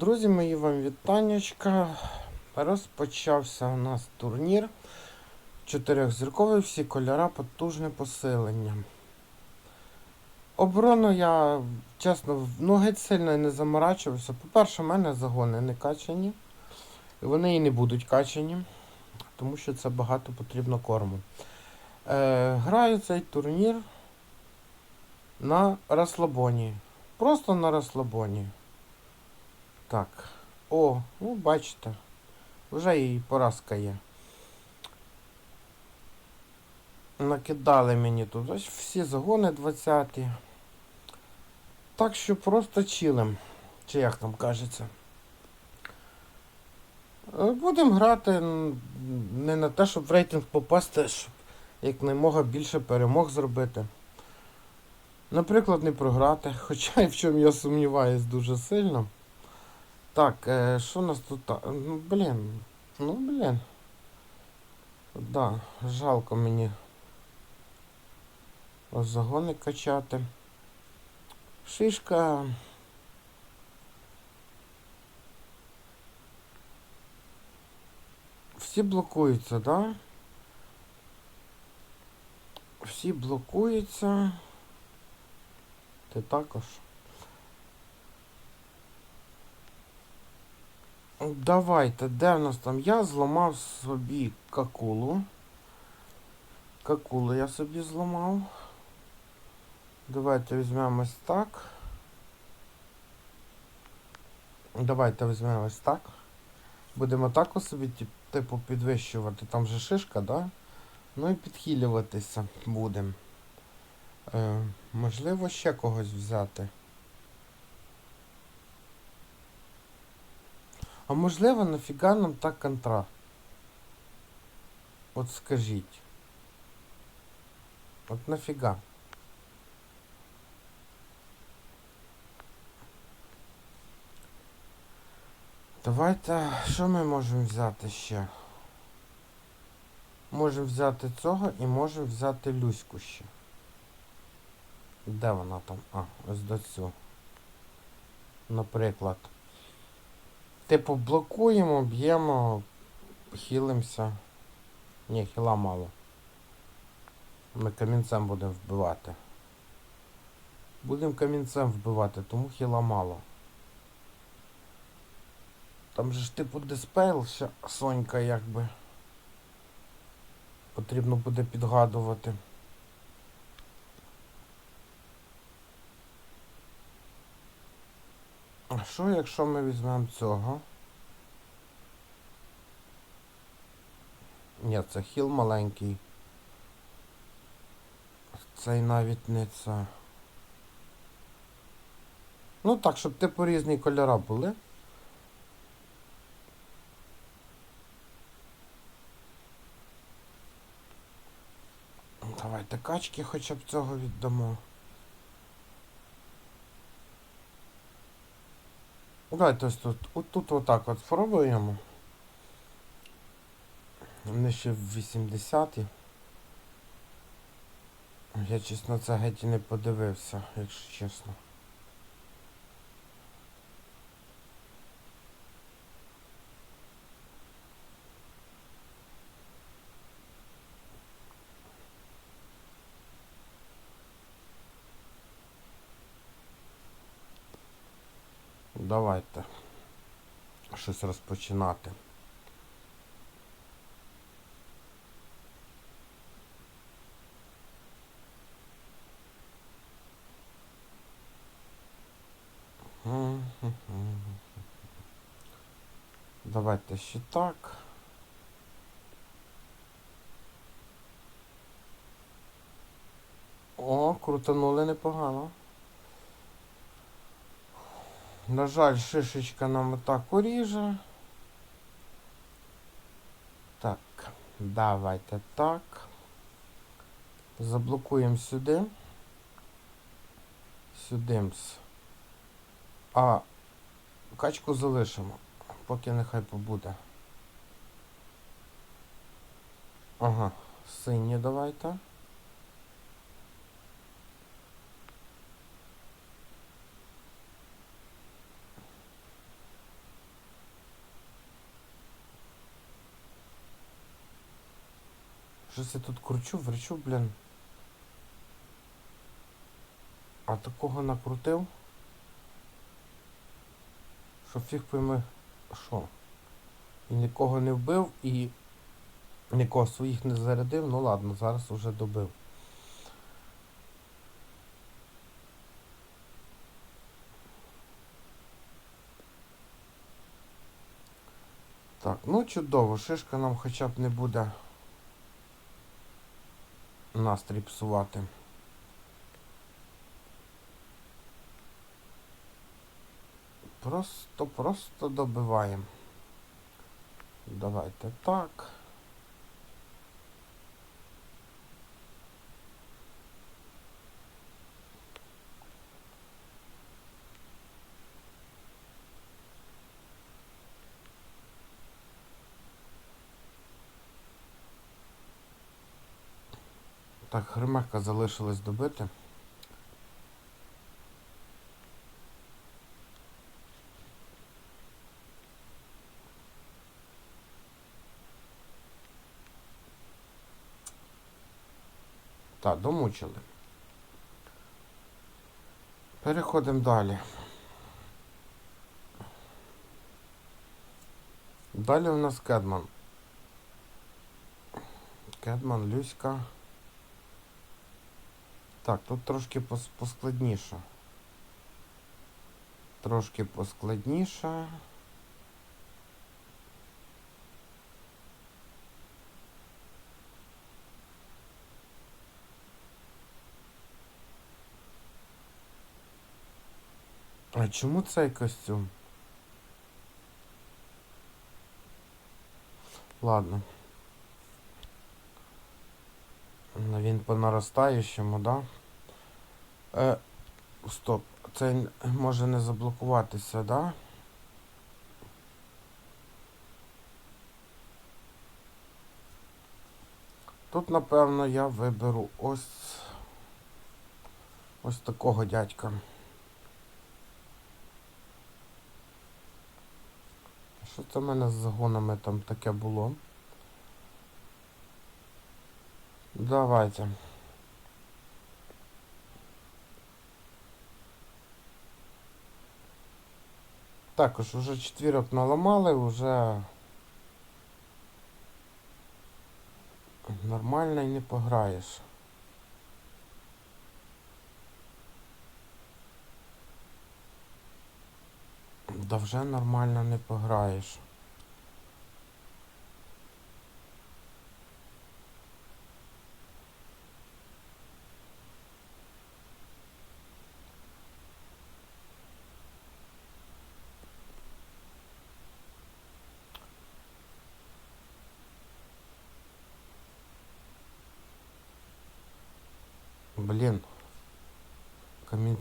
Друзі мої, вам вітаннячка. Розпочався у нас турнір. Чотирьохзірковий, всі кольора, потужне посилення. Оборону я, чесно, ну геть сильно не заморачувався. По-перше, в мене загони не качані. І вони і не будуть качані, тому що це багато потрібно корму. Е, граю цей турнір на розслабоні. Просто на розслабоні. Так. О, ну бачите. Вже і поразка є. Накидали мені тут. Ось всі загони 20. ті Так що просто чилим. Чи як там кажеться. Е, Будемо грати не на те, щоб в рейтинг попасти, щоб якнаймога більше перемог зробити. Наприклад, не програти, хоча і в чому я сумніваюсь дуже сильно. Так, е, що у нас тут? та- Ну, блін. Ну, блін. Да, жалко мені. Ось загони качати. Шишка. Всі блокуються, да? Всі блокуються. Ти також. Давайте, де в нас там? Я зламав собі какулу. Какулу я собі зламав. Давайте візьмемо ось так. Давайте візьмемо ось так. Будемо так собі типу підвищувати. Там же шишка, да? Ну і підхилюватися будемо. Е, можливо, ще когось взяти. А можливо, нафіга нам так контра? От скажіть. От нафіга? Давайте, що ми можемо взяти ще? Можемо взяти цього і можемо взяти Люську ще. Де вона там? А, ось до цю. Наприклад. Типу блокуємо, б'ємо, хілимося. Ні, хіла мало. Ми камінцем будемо вбивати. Будемо камінцем вбивати, тому хіла мало. Там же ж типу диспейл Сонька якби. Потрібно буде підгадувати. А що якщо ми візьмемо цього? Ні, це хіл маленький. Цей навіть не це. Ну так, щоб типу різні кольора були. Давайте качки хоча б цього віддамо. Давайте ось тут. От тут отак от спробуємо. Вони ще в 80-ті. Я чесно це геть і не подивився, якщо чесно. Давайте щось розпочинати. Давайте ще так. О, крутанули непогано. На жаль, шишечка нам отак уріже. Так, давайте так. Заблокуємо сюди. Сюди. А качку залишимо. Поки нехай побуде. Ага, сині давайте. Щось я тут кручу, верчу, блін. А такого накрутив. Що фіг пойми, що. І нікого не вбив і нікого своїх не зарядив, ну ладно, зараз уже добив. Так, ну чудово, шишка нам хоча б не буде настрій псувати. Просто, просто добиваємо. Давайте так. Так, гримерка залишилась добити. Так, домучили. Переходимо далі. Далі у нас Кедман. Кедман, Люська. Так, тут трошки пос- поскладніше. Трошки поскладніше. А чому цей костюм? Ладно. Він по наростаючому, да? Е, стоп. Це може не заблокуватися, да? Тут, напевно, я виберу ось ось такого дядька. Що це в мене з загонами там таке було? Давайте. Також уже четвірок наламали, вже нормально і не пограєш. Да вже нормально не пограєш. Блін.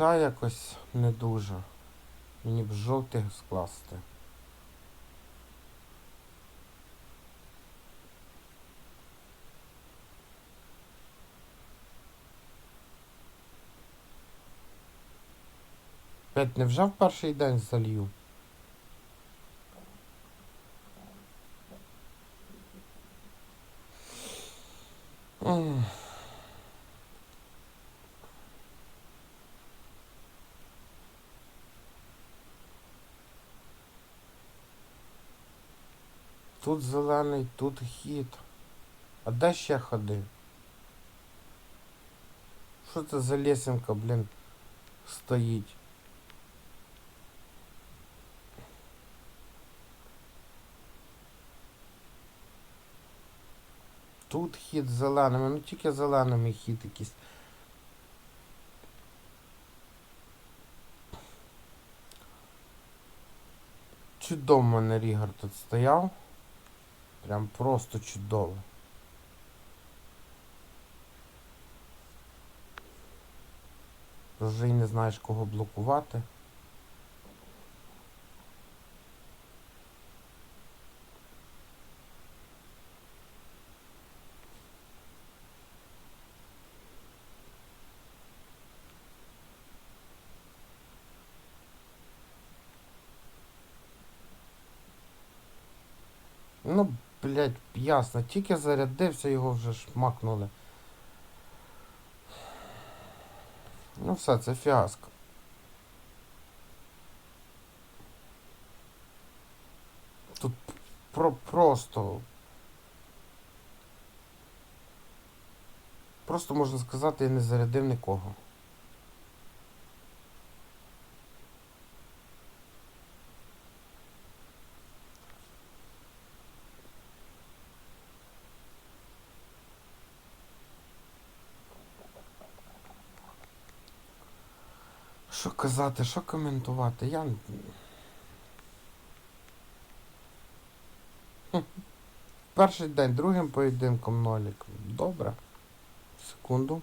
Камінця якось не дуже. Мені б жовтих скласти. П'ять не вже в перший день залью. Тут зелений, тут хід. А де ще ходи? Що це за лесенка, блін, стоїть? Тут хід зеленими, ну тільки зеленими хід якийсь. Чудово мене Рігар тут стояв. Прям просто чудово. Вже й не знаєш кого блокувати. Ну, блядь, ясно. Тільки зарядився, його вже шмакнули. Ну все, це фіаско. Тут про просто. Просто можна сказати, я не зарядив нікого. Що казати, що коментувати? Я. Перший день другим поєдинком нолік. Добре. Секунду.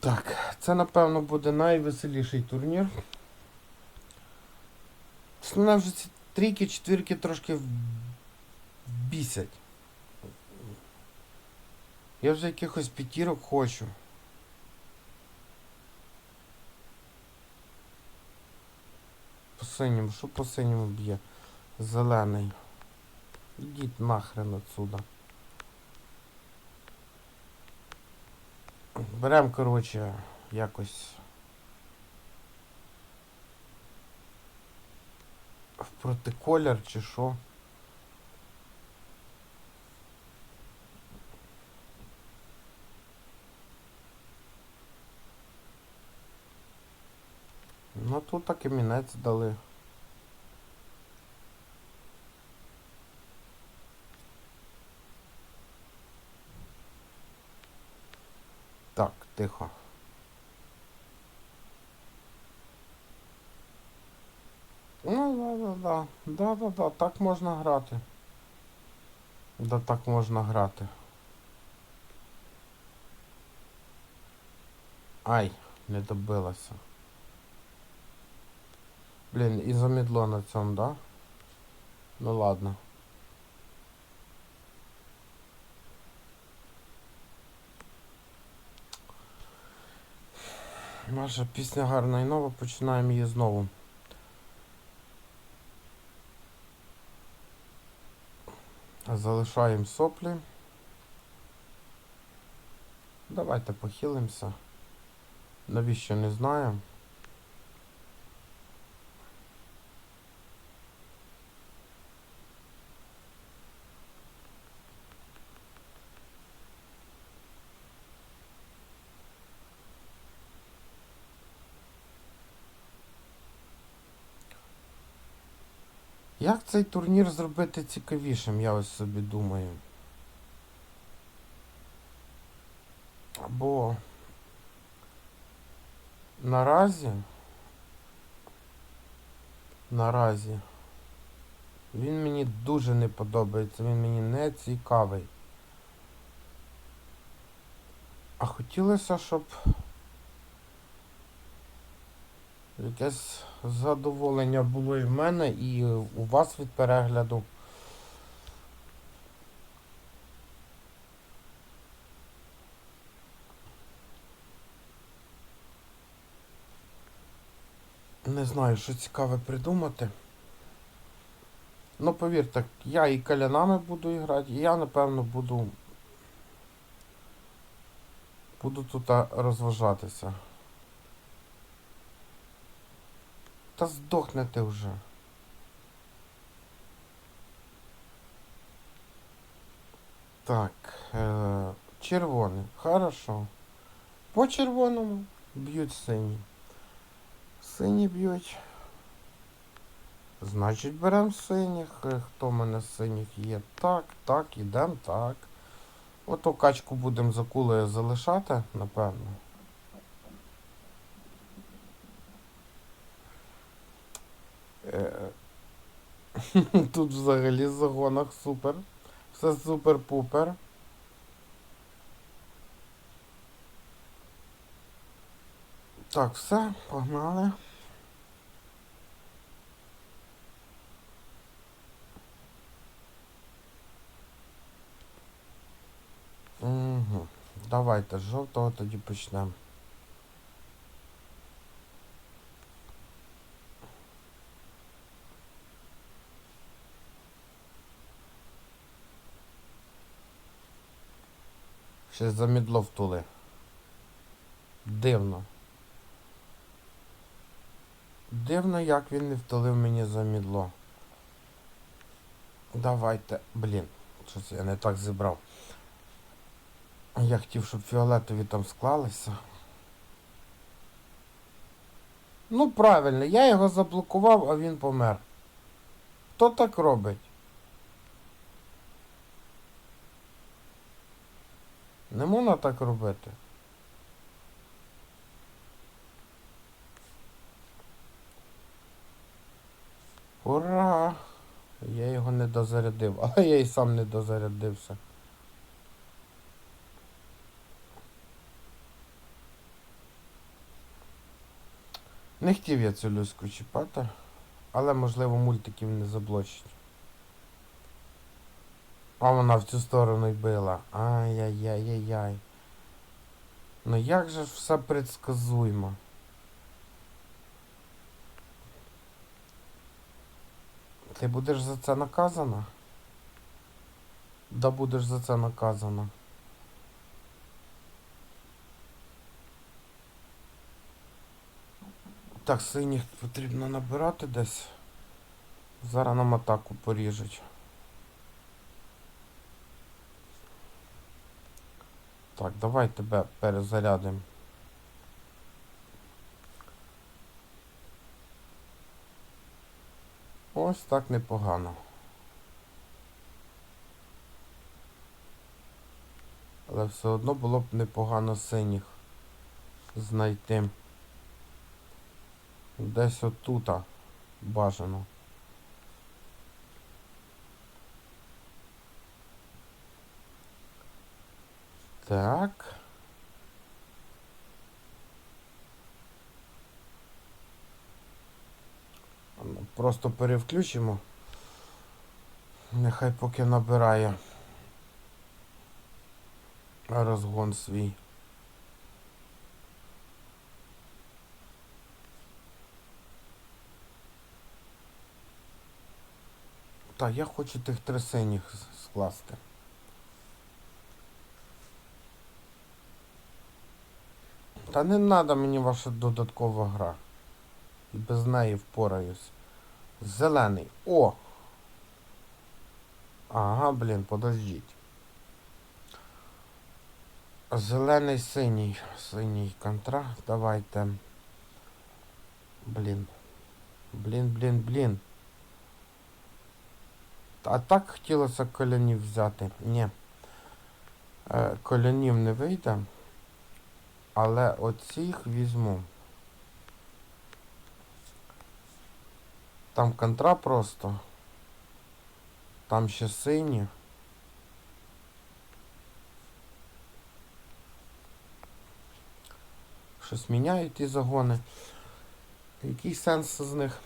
Так, це напевно буде найвеселіший турнір. Мене вже ці трійки, четвірки трошки бісять. Я вже якихось п'ятірок хочу. По синьому, що по синьому б'є? Зелений. Ідіть нахрен отсюда. Берем, коротше, якось. В протиколір чи що. Ну тут так і мінець дали. Так, тихо. Ну, да, да, да. Да, да, да, так можна грати. Да, так можна грати. Ай, не добилася. Блін, і замідло на цьому, да? Ну ладно. Наша пісня гарна і нова, починаємо її знову. Залишаємо соплі. Давайте похилимося. Навіщо не знаю. Як цей турнір зробити цікавішим, я ось собі думаю. Бо наразі наразі він мені дуже не подобається, він мені не цікавий. А хотілося, щоб якесь задоволення було і в мене, і у вас від перегляду. Не знаю, що цікаве придумати. Ну, повірте, я і калянами буду грати, і я, напевно, буду. Буду тут розважатися. Та здохнете вже. Так, е, червоний. Хорошо. По червоному б'ють сині. Сині б'ють. Значить, беремо синіх. Е, Хто в мене синіх є? Так, так, ідемо так. Ото качку будемо за кулею залишати, напевно. Тут взагалі в загонах супер. Все супер-пупер. Так, все, погнали. Угу. Давайте з жовтого тоді почнемо. Ще замідло втули. Дивно. Дивно, як він не втулив мені замідло. Давайте. Блін, щось я не так зібрав. Я хотів, щоб фіолетові там склалися. Ну, правильно, я його заблокував, а він помер. Хто так робить? Не можна так робити. Ура! Я його не дозарядив, але я і сам не дозарядився. Не хотів я цю люську чіпати, але можливо мультиків не заблочить. А вона в цю сторону й била. Ай-яй-яй-яй-яй. Ну як же ж все предсказуємо? Ти будеш за це наказана? Да будеш за це наказана. Так, синіх потрібно набирати десь. Зараз нам атаку поріжуть. Так, давай тебе перезарядимо. Ось так непогано. Але все одно було б непогано синіх знайти. Десь отута бажано. Так. Ну, Просто перевключимо. Нехай поки набирає розгон свій. Так, я хочу тих три синіх скласти. Та не треба мені ваша додаткова гра. І без неї впораюсь. Зелений. О! Ага, блін, подождіть. Зелений синій. Синій контракт. Давайте. Блін. Блін, блін, блін. А так хотілося колянів взяти. Ні. Е, колянів не вийде. Але оцих візьму. Там контра просто. Там ще сині. Щось міняють ті загони. Який сенс з них?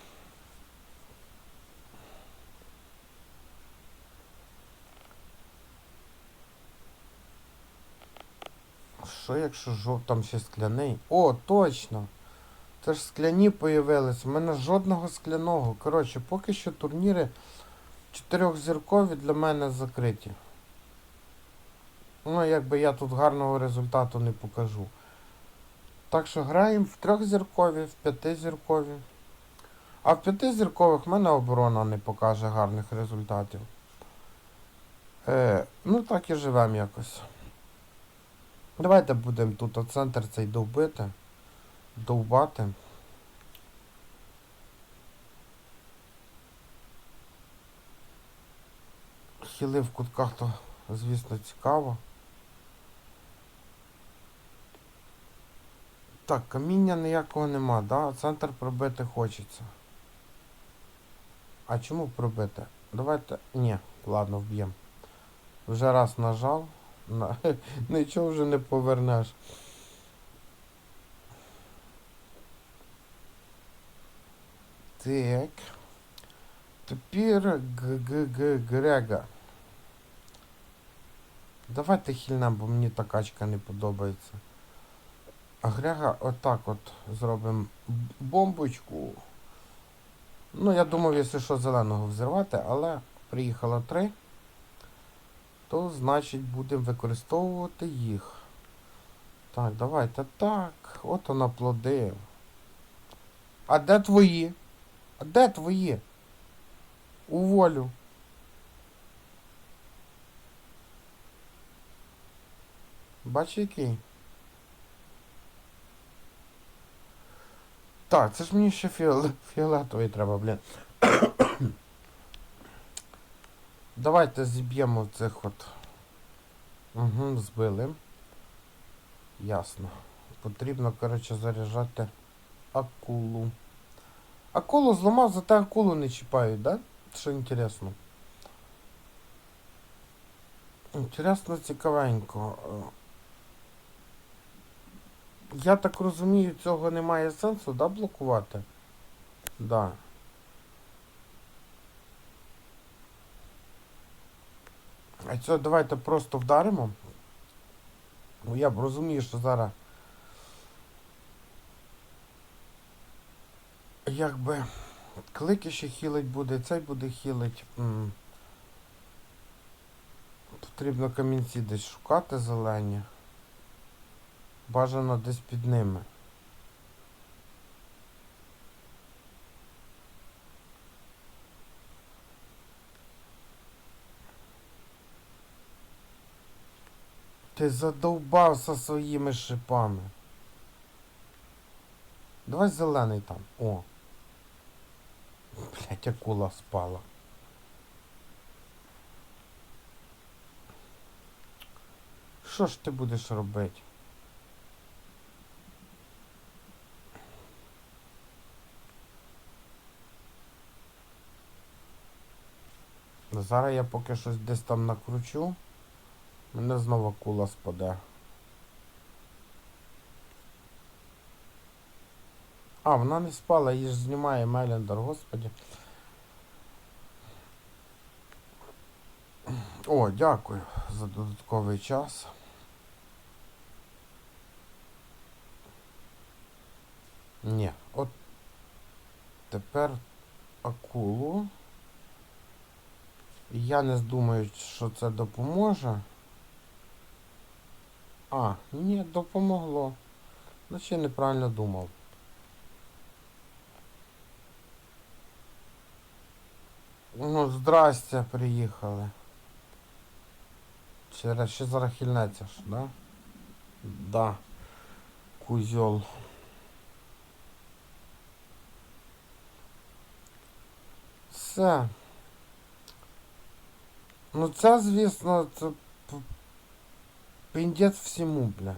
Що якщо жов... там ще скляний? О, точно! Це ж скляні появились. У мене жодного скляного. Коротше, поки що турніри чотирьохзіркові для мене закриті. Ну, якби я тут гарного результату не покажу. Так що граємо в трьохзіркові, в п'ятизіркові. А в п'ятизіркових в мене оборона не покаже гарних результатів. Е, ну так і живемо якось. Давайте будемо тут центр цей довбити. Довбати. Хіли в кутках то, звісно, цікаво. Так, каміння ніякого нема, да? Центр пробити хочеться. А чому пробити? Давайте. Ні, ладно, вб'ємо. Вже раз нажав. Нічого вже не повернеш. Так. Тепер Грега. Давайте хільнем, бо мені та качка не подобається. А Грега отак от зробимо бомбочку. Ну, я думав, якщо що, зеленого взірвати, але приїхало три. То значить будемо використовувати їх. Так, давайте так. От вона плоди. А де твої? А де твої? Уволю. Бачиш який? Так, це ж мені ще фіолетовий треба, блін. Давайте зіб'ємо цих от. Угу, збили. Ясно. Потрібно, коротше, заряджати акулу. Акулу зламав, зате акулу не чіпають, да? Що інтересно. Інтересно, цікавенько. Я так розумію, цього немає сенсу, да, блокувати? Да. А це давайте просто вдаримо. Ну я б розумію, що зараз. Якби клики ще хілить буде, цей буде хілить. Потрібно камінці десь шукати зелені. Бажано десь під ними. Ти задовбався своїми шипами. Давай зелений там. О. Блять, акула спала. Що ж ти будеш робити? Зараз я поки щось десь там накручу. Мене знову кула спаде. А, вона не спала, її ж знімає Мелендер, господі. О, дякую за додатковий час. Ні, от тепер акулу. Я не думаю, що це допоможе. А, ні, допомогло. Значить я неправильно думав. Ну, здрастя, приїхали. Ще, ще зараз хильнеться ж, да? Да. Кузьол. Все. Ну це, звісно, це п- пиндець всьому, бля.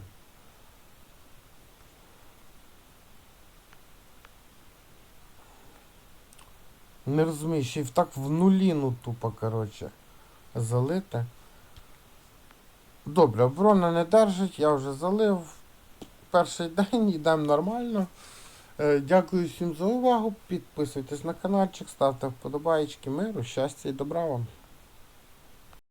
Не розумію, ще й так в нуліну тупо, коротше, залити. Добре, оборона не держить, я вже залив. Перший день, йдемо нормально. Е, Дякую всім за увагу. Підписуйтесь на каналчик, ставте вподобайки, миру, щастя і добра вам.